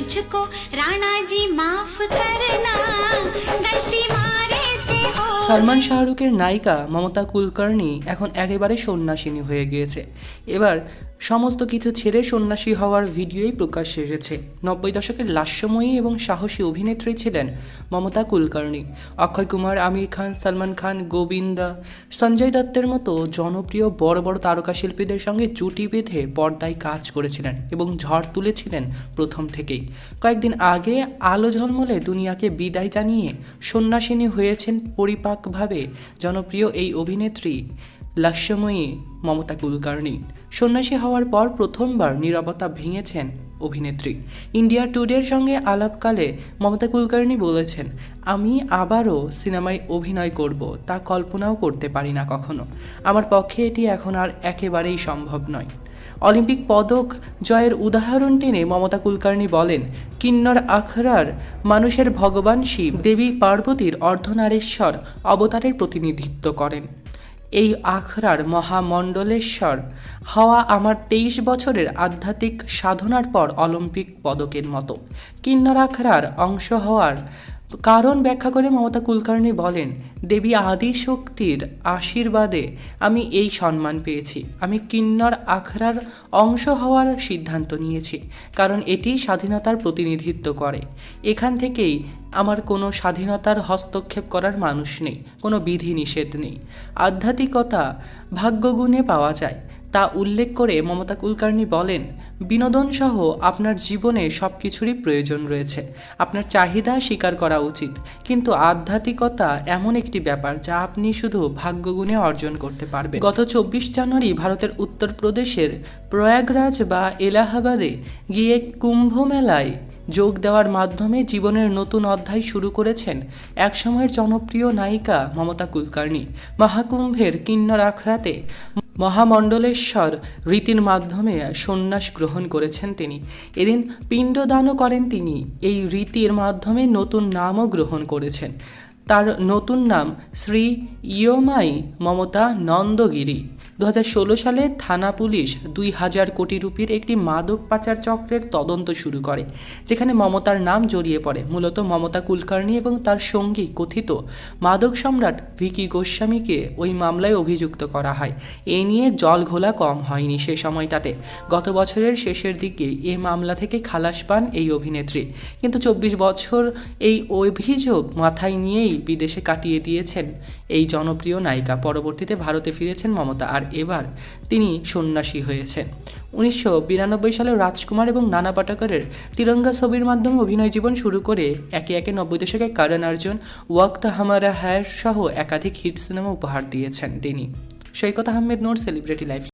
मुझको राणा जी माफ़ करना गलती मारे से সালমান শাহরুখের নায়িকা মমতা কুলকার্নি এখন একেবারে সন্ন্যাসিনী হয়ে গিয়েছে। এবার সমস্ত কিছু ছেড়ে সন্ন্যাসী হওয়ার ভিডিওই প্রকাশ্যে এসেছে। নব্বই দশকের লাস্যময়ী এবং সাহসী অভিনেত্রী ছিলেন মমতা কুলকার্নি অক্ষয় কুমার, আমির খান, সালমান খান, গোবিন্দা, সঞ্জয় দত্তের মতো জনপ্রিয় বড় বড় তারকা শিল্পীদের সঙ্গে জুটি বেঁধে পর্দায় কাজ করেছিলেন এবং ঝড় তুলেছিলেন প্রথম থেকেই। কয়েকদিন আগে আলো ঝলমলে দুনিয়াকে বিদায় জানিয়ে সন্ন্যাসিনী হয়েছেন পরিপাকভাবে জনপ্রিয় এই অভিনেত্রী লাস্যময়ী মমতা কুলকার্নি। সন্ন্যাসী হওয়ার পর প্রথমবার নীরবতা ভেঙেছেন অভিনেত্রী। ইন্ডিয়া টুডের সঙ্গে আলাপকালে মমতা কুলকার্নি বলেছেন, আমি আবারও সিনেমায় অভিনয় করব, তা কল্পনাও করতে পারি না কখনো। আমার পক্ষে এটি এখন আর একেবারেই সম্ভব নয়। অলিম্পিক পদক জয়ের উদাহরণ টেনে মমতা কুলকার্নি বলেন, কিন্নর আখড়ার মানুষের ভগবান শিব, দেবী পার্বতীর অর্ধনারেশ্বর, অবতারের প্রতিনিধিত্ব করেন। এই আখড়ার মহামণ্ডলেশ্বর, হওয়া আমার তেইশ বছরের আধ্যাত্মিক সাধনার পর অলিম্পিক পদকের মতো। কিন্নর আখড়ার অংশ হওয়ার কারণ ব্যাখ্যা করে মমতা কুলকার্নি বলেন, দেবী আদি শক্তির আশীর্বাদে আমি এই সম্মান পেয়েছি। আমি কিন্নর আখড়ার অংশ হওয়ার সিদ্ধান্ত নিয়েছি, কারণ এটি স্বাধীনতার প্রতিনিধিত্ব করে। এখান থেকেই আমার কোনো স্বাধীনতার হস্তক্ষেপ করার মানুষ নেই, কোনো বিধি নিষেধ নেই। আধ্যাত্মিকতা ভাগ্যগুণে পাওয়া যায়। তা উল্লেখ করে মমতা কুলকার্নি বলেন, বিনোদন সহ আপনার জীবনে সব কিছুরই প্রয়োজন রয়েছে। আপনার চাহিদা স্বীকার করা উচিত। কিন্তু আধ্যাত্মিকতা এমন একটি ব্যাপার যা আপনি শুধু ভাগ্যগুণে অর্জন করতে পারবেন। গত চব্বিশ জানুয়ারি ভারতের উত্তরপ্রদেশের প্রয়াগরাজ বা এলাহাবাদে গিয়ে কুম্ভ মেলায় যোগ দেওয়ার মাধ্যমে জীবনের নতুন অধ্যায় শুরু করেছেন একসময়ের জনপ্রিয় নায়িকা মমতা কুলকার্নি। মহাকুম্ভের কিন্নর আখড়াতে মহামণ্ডলেশ্বর রীতির মাধ্যমে সন্ন্যাস গ্রহণ করেছেন তিনি। এদিন পিণ্ডদানও করেন তিনি। এই রীতির মাধ্যমে নতুন নামও গ্রহণ করেছেন। তার নতুন নাম শ্রী ইয়মাই মমতা নন্দগিরি। দু হাজার ষোলো সালে থানা পুলিশ দুই হাজার কোটি রুপির একটি মাদক পাচার চক্রের তদন্ত শুরু করে, যেখানে মমতার নাম জড়িয়ে পড়ে। মূলত মমতা কুলকার্নি এবং তার সঙ্গী কথিত মাদক সম্রাট ভিকি গোস্বামীকে ওই মামলায় অভিযুক্ত করা হয়। এ নিয়ে জল ঘোলা কম হয়নি সে সময়টাতে। গত বছরের শেষের দিকে এ মামলা থেকে খালাস পান এই অভিনেত্রী। কিন্তু চব্বিশ বছর এই অভিযোগ মাথায় নিয়েই বিদেশে কাটিয়ে দিয়েছেন এই জনপ্রিয় নায়িকা। পরবর্তীতে ভারতে ফিরেছেন মমতা। আর এবার তিনি সন্ন্যাসী হয়েছেন। উনিশশো বিরানব্বই সালে রাজকুমার এবং নানা পাটাকারের তিরঙ্গা ছবির মাধ্যমে অভিনয় জীবন শুরু করে একে একে নব্বই দশকে কারণ অর্জুন, ওয়াক্ত হামারা হ্যার সহ একাধিক হিট সিনেমা উপহার দিয়েছেন তিনি। সৈকত আহমেদ নোর সেলিব্রিটি লাইফ